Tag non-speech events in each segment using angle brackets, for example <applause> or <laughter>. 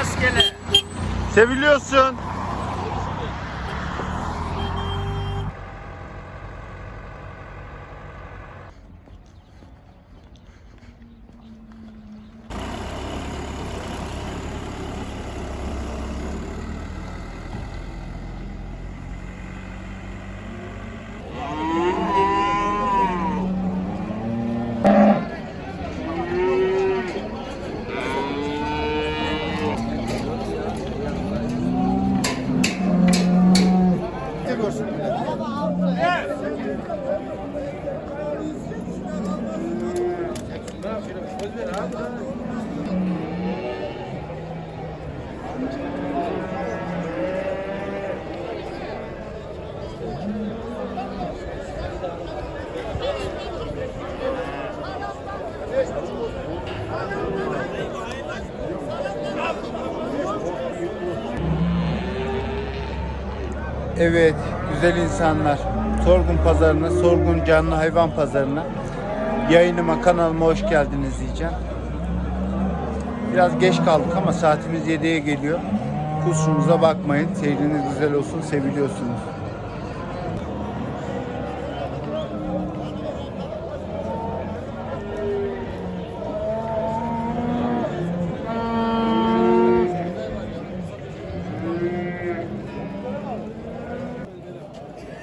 rastgele. Seviliyorsun. Evet, güzel insanlar. Sorgun pazarına, sorgun canlı hayvan pazarına yayınıma, kanalıma hoş geldiniz diyeceğim. Biraz geç kaldık ama saatimiz 7'ye geliyor. Kusurumuza bakmayın. Seyriniz güzel olsun, seviliyorsunuz.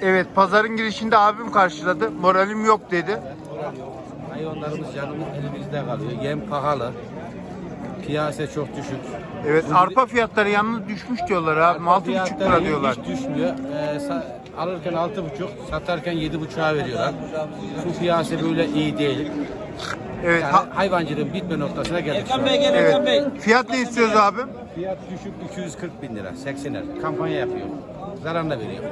Evet, pazarın girişinde abim karşıladı. Moralim yok dedi. Hayvanlarımız canımız elimizde kalıyor. Yem pahalı. Piyasa çok düşük. Evet, arpa fiyatları yalnız düşmüş diyorlar abi. Arpa 6,5 lira diyorlar. Hiç düşmüyor. Ee, alırken 6,5, satarken 7,5'a veriyorlar. Şu piyasa böyle iyi değil. Evet, Yani ha- hayvancılığın bitme noktasına geldik. şu Erkan an. Bey gel Erkan Bey. Fiyat ne istiyoruz abim? Fiyat düşük 240 bin lira, 80'er. Kampanya yapıyor. Zararla veriyor.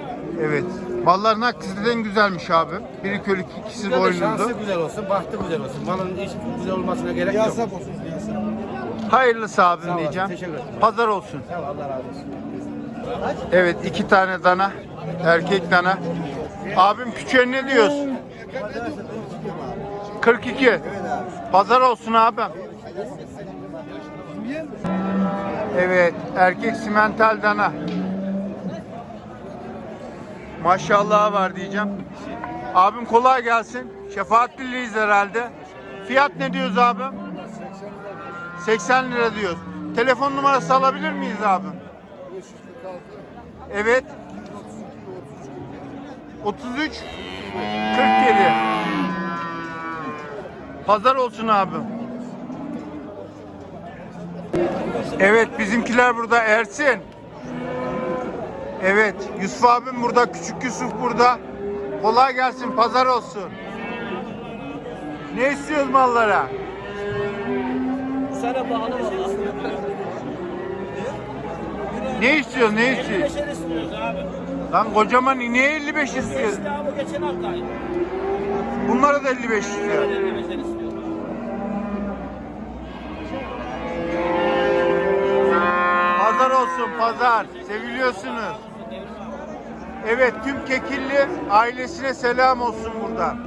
Evet. Malların hakikaten güzelmiş abi. Biri körük, ikisi Güzel de şansı güzel olsun, bahtı güzel olsun. Malın hiç güzel olmasına gerek yok. Hayırlısı abim Sağ ol, diyeceğim. teşekkür ederim. Pazar olsun. Sağ ol, Allah razı olsun. Evet, iki tane dana. Erkek dana. Abim küçüğe ne diyorsun? 42. Pazar olsun abim. Evet, erkek simental dana. Maşallah var diyeceğim. Abim kolay gelsin. Şefaat birliğiyiz herhalde. Fiyat ne diyoruz abim? 80 lira diyoruz. Telefon numarası alabilir miyiz abim? Evet. 33 47 Pazar olsun abim. Evet bizimkiler burada Ersin. Evet Yusuf abim burada küçük Yusuf burada. Kolay gelsin pazar olsun. Ne istiyoruz mallara? Sana bağlı valla. Ne istiyoruz ne istiyoruz? 55'er istiyoruz abi. Lan kocaman ineğe 55 istiyoruz. İşte abi bu geçen hafta aynı. Bunlara da 55 istiyor. 55'er istiyoruz. Olsun pazar. Seviliyorsunuz. Evet tüm Kekilli ailesine selam olsun buradan.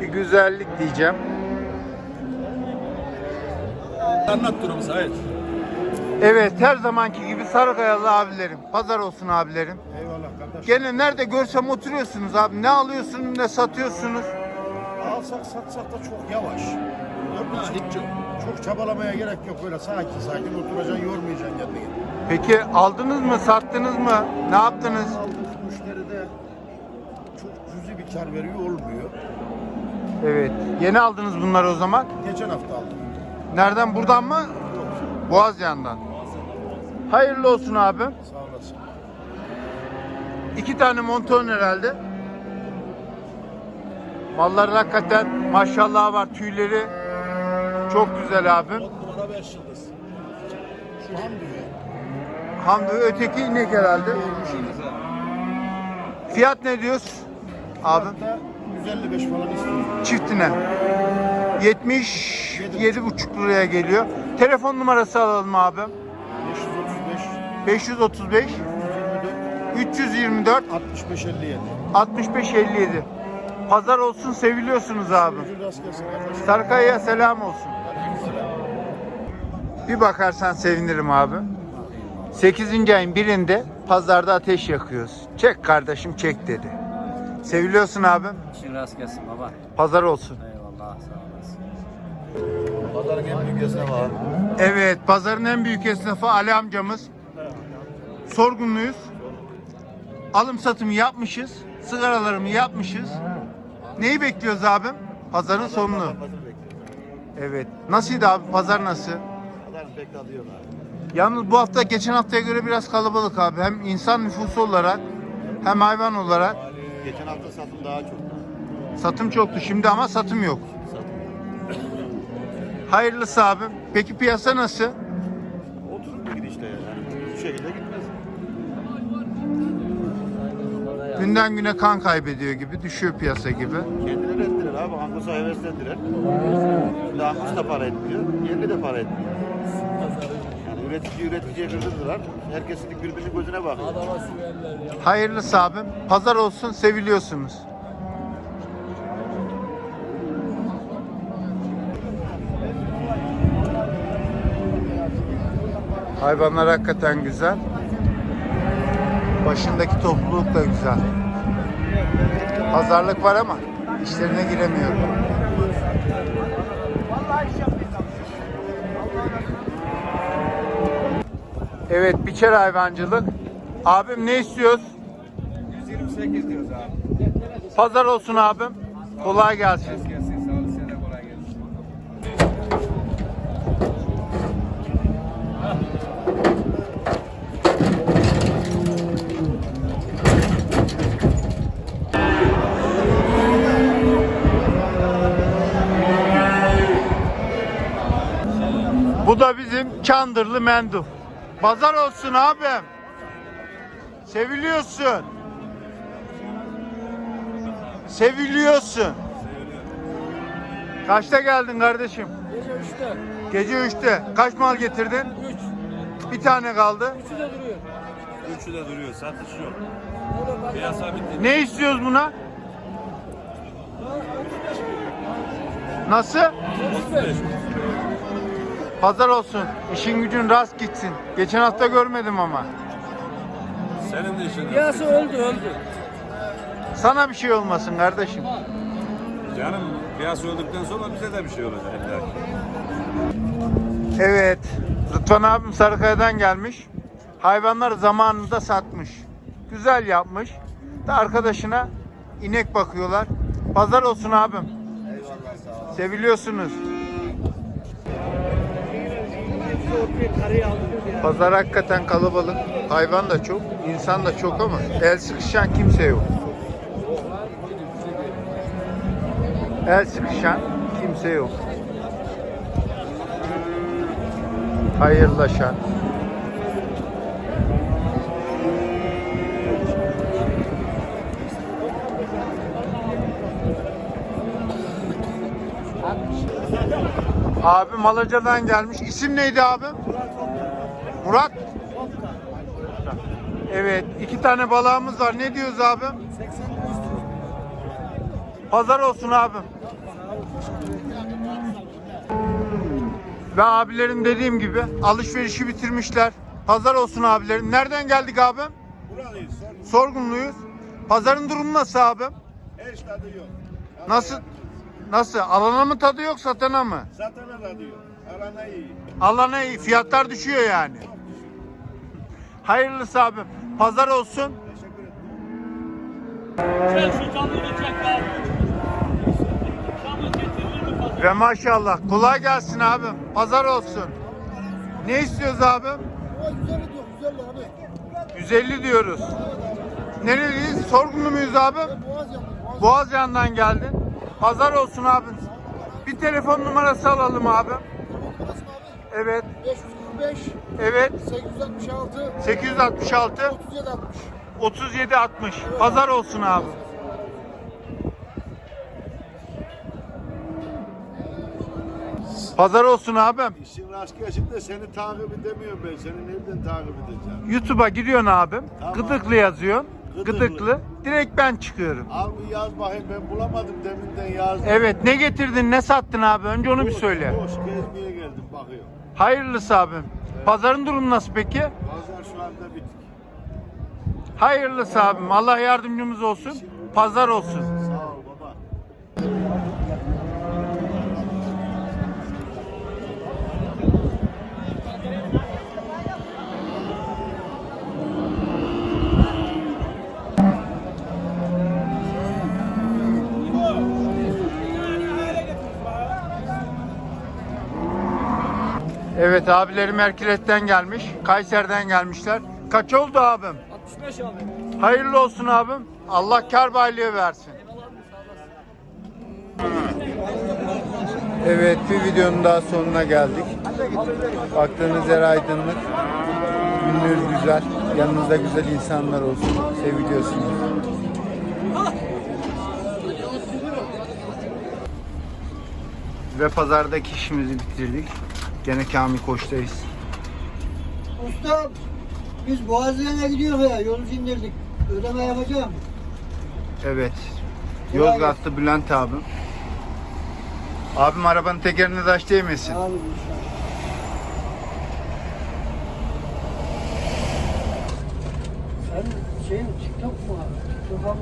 Bir güzellik diyeceğim. Anlat durumu Sait. Evet her zamanki gibi Sarıkayalı abilerim. Pazar olsun abilerim. Eyvallah kardeş. Gene nerede görsem oturuyorsunuz abi. Ne alıyorsunuz ne satıyorsunuz. Alsak satsak da çok yavaş. İçin hiç çok çabalamaya gerek yok. Böyle sakin sakin oturacaksın, yormayacaksın kendini. Peki aldınız mı sattınız mı? Ne yaptınız? Aldığımız müşteri de çok cüzi bir kar veriyor, olmuyor. Evet. Yeni aldınız bunları o zaman. Geçen hafta aldım. Nereden buradan mı? Boğazyan'dan. Hayırlı olsun abi. Sağ olasın. İki tane monton herhalde. Malların hakikaten maşallah var tüyleri. Çok güzel abi. Numara 5 yıldız. Şu diyor. Hamdi öteki inek herhalde. Fiyat ne diyoruz? Abi Hatta 155 falan istiyoruz. çiftine. 77,5 liraya geliyor. Telefon numarası alalım abi. 535 535 324 65 57. 65 57. Pazar olsun seviliyorsunuz abi. Sarkaya'ya selam olsun. Bir bakarsan sevinirim abi. 8. ayın birinde pazarda ateş yakıyoruz. Çek kardeşim çek dedi. Seviliyorsun abim. İşin rast gelsin baba. Pazar olsun. Eyvallah sağ olasın. Pazarın en büyük esnafı abi. Evet, pazarın en büyük esnafı Ali amcamız. Sorgunluyuz. Alım satımı yapmışız. Sigaralarımı yapmışız. Neyi bekliyoruz abim? Pazarın sonunu. Pazarı bekliyoruz. Evet. Nasıldı abi? Pazar nasıl? Pazarın pek tadı yok abi. Yalnız bu hafta geçen haftaya göre biraz kalabalık abi. Hem insan nüfusu olarak hem hayvan olarak Geçen hafta satım daha çok. satım çoktu şimdi ama satım yok. Hayırlısı abim. Peki piyasa nasıl? Oturup bir gidişte yani. Bu şekilde gitmez. Günden güne kan kaybediyor gibi, düşüyor piyasa gibi. Kendileri ettiler abi. Angus'a heveslendiler. Şimdi Angus da para etmiyor. Yerli de para etmiyor. Yani üretici üreticiye kırdırdılar. Herkesin birbirinin gözüne bakıyor. Hayırlısı abim. Pazar olsun, seviliyorsunuz. Hayvanlar hakikaten güzel. Başındaki topluluk da güzel. Pazarlık var ama işlerine giremiyorum. Evet, biçer hayvancılık. Abim ne istiyoruz? 128 diyoruz abi. Pazar olsun abim. Kolay gelsin. Da bizim Çandırlı Menduf. Pazar olsun abim. Seviliyorsun. Seviliyorsun. Kaçta geldin kardeşim? Gece 3'te. Gece 3'te. Kaç mal getirdin? 3. Bir tane kaldı. Üçü de duruyor. Üçü de duruyor, satış yok. Piyasa bitti. Ne istiyoruz buna? Nasıl? 35. Pazar olsun. İşin gücün rast gitsin. Geçen hafta görmedim ama. Senin de işin Piyasa öldü öldü. Sana bir şey olmasın kardeşim. Canım piyasa öldükten sonra bize de bir şey olacak illa ki. Evet. Rıdvan abim Sarıkaya'dan gelmiş. Hayvanları zamanında satmış. Güzel yapmış. Da arkadaşına inek bakıyorlar. Pazar olsun abim. Seviliyorsunuz. Pazar hakikaten kalabalık. Hayvan da çok, insan da çok ama el sıkışan kimse yok. El sıkışan kimse yok. Hayırlaşan. Abi Malaca'dan gelmiş. İsim neydi abi? Murat. Evet, iki tane balağımız var. Ne diyoruz abi? Pazar olsun abim. Ve abilerim dediğim gibi alışverişi bitirmişler. Pazar olsun abilerim. Nereden geldik abim? Buralıyız. Sorgunluyuz. Pazarın durumu nasıl abim? Her tadı yok. Nasıl? Nasıl? Alana mı tadı yok satana mı? Satana tadı yok. Alana iyi. Alana iyi. Fiyatlar düşüyor yani. Hayırlısı abim. Pazar olsun. Çek şu canlı bir çek lan. Canlı getirilir mi? Ve maşallah. Kolay gelsin abim. Pazar olsun. Ne istiyoruz abim? 150 diyoruz. Nereliyiz? Sorgunlu muyuz abi? Boğaz yanından geldin. Pazar olsun abim. Bir telefon numarası alalım abi. Evet. 545, Evet. 866, 866 37 60. 37 60. Pazar olsun abi. Pazar olsun abim. İşin rast gelsin de seni takip edemiyorum ben. Seni nereden takip edeceğim? YouTube'a giriyorsun abim. Tamam. Gıdıklı yazıyorsun. Gıdıklı. Gıdıklı. Direkt ben çıkıyorum. Al bir yaz bakayım ben bulamadım deminden yazdım. Evet ne getirdin ne sattın abi önce onu bir Boş, söyle. Boş gezmeye geldim bakıyorum. Hayırlısı abim. Pazarın durumu nasıl peki? Pazar şu anda bitti. Hayırlısı abim. Allah yardımcımız olsun. Pazar olsun. Sağ ol baba. Evet abilerim Erkilet'ten gelmiş. Kayseri'den gelmişler. Kaç oldu abim? 65 abi. Hayırlı olsun abim. Allah kar baylığı versin. Evet bir videonun daha sonuna geldik. Baktığınız yer aydınlık. Gününüz güzel. Yanınızda güzel insanlar olsun. Seviliyorsunuz. Ve pazardaki işimizi bitirdik. Gene Kamil Koç'tayız. Usta biz Boğaziyen'e gidiyoruz ya yolu indirdik. Ödeme yapacağım. Evet. Yozgatlı Bülent abim. Abim arabanın tekerini taş değmesin. Abi Sen şeyin TikTok mu abi? TikTok'a mı?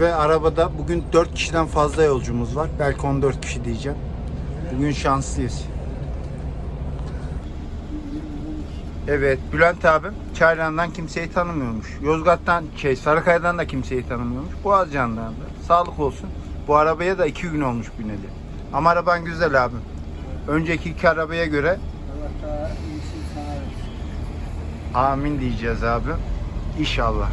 Ve arabada bugün 4 kişiden fazla yolcumuz var. Belki 14 kişi diyeceğim. Bugün şanslıyız. Evet, Bülent abim Çaylan'dan kimseyi tanımıyormuş. Yozgat'tan, şey Sarıkaya'dan da kimseyi tanımıyormuş. Boğazcan'dan da. Sağlık olsun. Bu arabaya da 2 gün olmuş bineli. Ama araban güzel abim. Önceki iki arabaya göre amin diyeceğiz abi. İnşallah.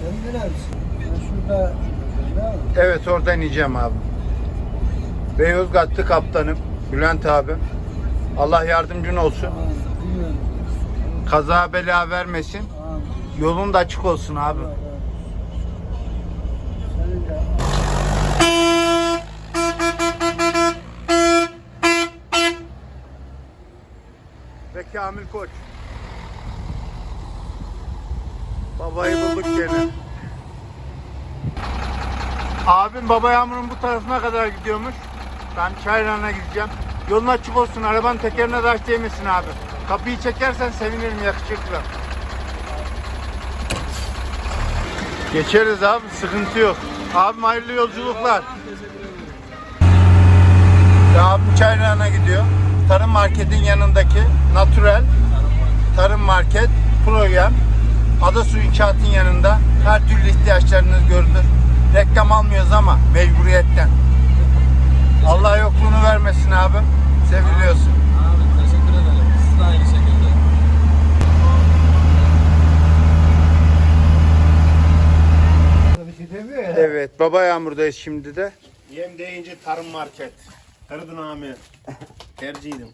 Sen neredesin? Ben şurada? Evet oradan ineceğim abi. Beyozgatlı kaptanım Bülent abim. Allah yardımcın olsun. Kaza bela vermesin. Yolun da açık olsun abi. Ve Kamil Koç. Babayı bulduk gene. Abim Baba Yağmur'un bu tarafına kadar gidiyormuş. Ben Çayran'a gideceğim. Yolun açık olsun. Arabanın tekerine taş değmesin abi. Kapıyı çekersen sevinirim yakışıklı. Geçeriz abi. Sıkıntı yok. Abim hayırlı yolculuklar. Ya abim Çayran'a gidiyor. Tarım marketin yanındaki Natural Tarım Market program Adasu İnşaat'ın yanında her türlü ihtiyaçlarınız görülür. Reklam almıyoruz ama mecburiyetten. Allah yokluğunu vermesin abim. Seviliyorsun. Abi teşekkür ederim. Siz de aynı şekilde. bir şey demiyor ya. Evet, Baba Yağmur'dayız şimdi de. Yem deyince tarım market. Kırdın abi. Tercihim.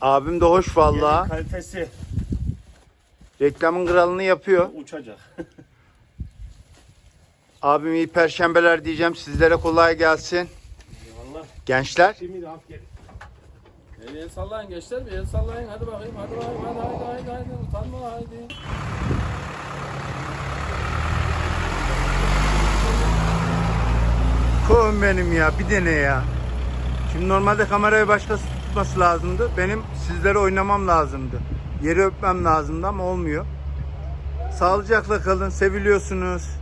Abim de hoş vallahi. Kalitesi Reklamın kralını yapıyor. uçacak. <laughs> Abim iyi perşembeler diyeceğim. Sizlere kolay gelsin. Eyvallah. Gençler. Şimdi de aferin. Bir el sallayın gençler bir el sallayın hadi bakayım hadi bakayım hadi hadi hadi hadi utanma hadi. Kovun benim ya bir dene ya. Şimdi normalde kamerayı başkası tutması lazımdı. Benim sizlere oynamam lazımdı. Yeri öpmem lazımdı ama olmuyor. Sağlıcakla kalın. Seviliyorsunuz.